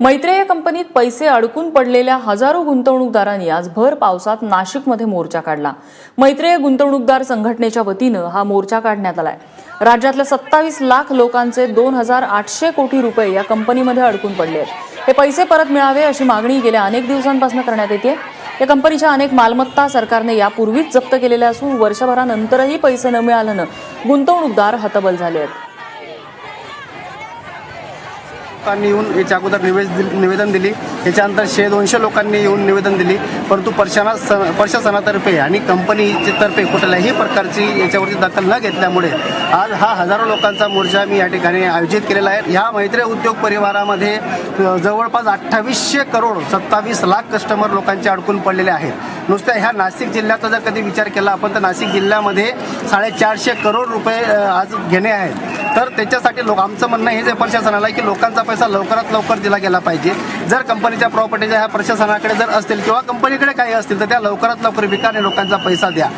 मैत्रेय कंपनीत पैसे अडकून पडलेल्या हजारो गुंतवणूकदारांनी आज भर पावसात नाशिकमध्ये मोर्चा काढला. मैत्रेय गुंतवणूकदार संघटनेच्या वतीनं हा मोर्चा काढण्यात आलाय. राज्यातल्या सत्तावीस लाख लोकांचे दोन हजार आठशे कोटी रुपये या कंपनीमध्ये अडकून पडले आहेत. हे पैसे परत मिळावे अशी मागणी गेल्या अनेक दिवसांपासून करण्यात येते या कंपनीच्या अनेक मालमत्ता सरकारने यापूर्वीच जप्त केलेल्या असून वर्षभरानंतरही पैसे न मिळाल्यानं गुंतवणूकदार हतबल झाले आहेत. लोकांनी येऊन याच्या अगोदर निवेदन निवेदन दिली. याच्यानंतर शे दोनशे लोकांनी येऊन निवेदन दिली. परंतु प्रशाना स- प्रशासनातर्फे आणि कंपनीतर्फे कुठल्याही प्रकारची याच्यावरती दखल न घेतल्यामुळे आज हा हजारो लोकांचा मोर्चा मी या ठिकाणी आयोजित केलेला आहे. ह्या मैत्री उद्योग परिवारामध्ये जवळपास अठ्ठावीसशे करोड सत्तावीस लाख कस्टमर लोकांचे अडकून पडलेले आहेत. नुसत्या ह्या नाशिक जिल्ह्याचा जर कधी विचार केला आपण तर नाशिक जिल्ह्यामध्ये साडेचारशे करोड रुपये आज घेणे आहेत तर त्याच्यासाठी लोक आमचं म्हणणं हे जे प्रशासनाला आहे की लोकांचा पैसा लवकरात लवकर दिला गेला पाहिजे. जर कंपनीच्या प्रॉपर्टीच्या ह्या प्रशासनाकडे जर असतील किंवा कंपनीकडे काही असतील तर त्या लवकरात लवकर विकाने आणि लोकांचा पैसा द्या.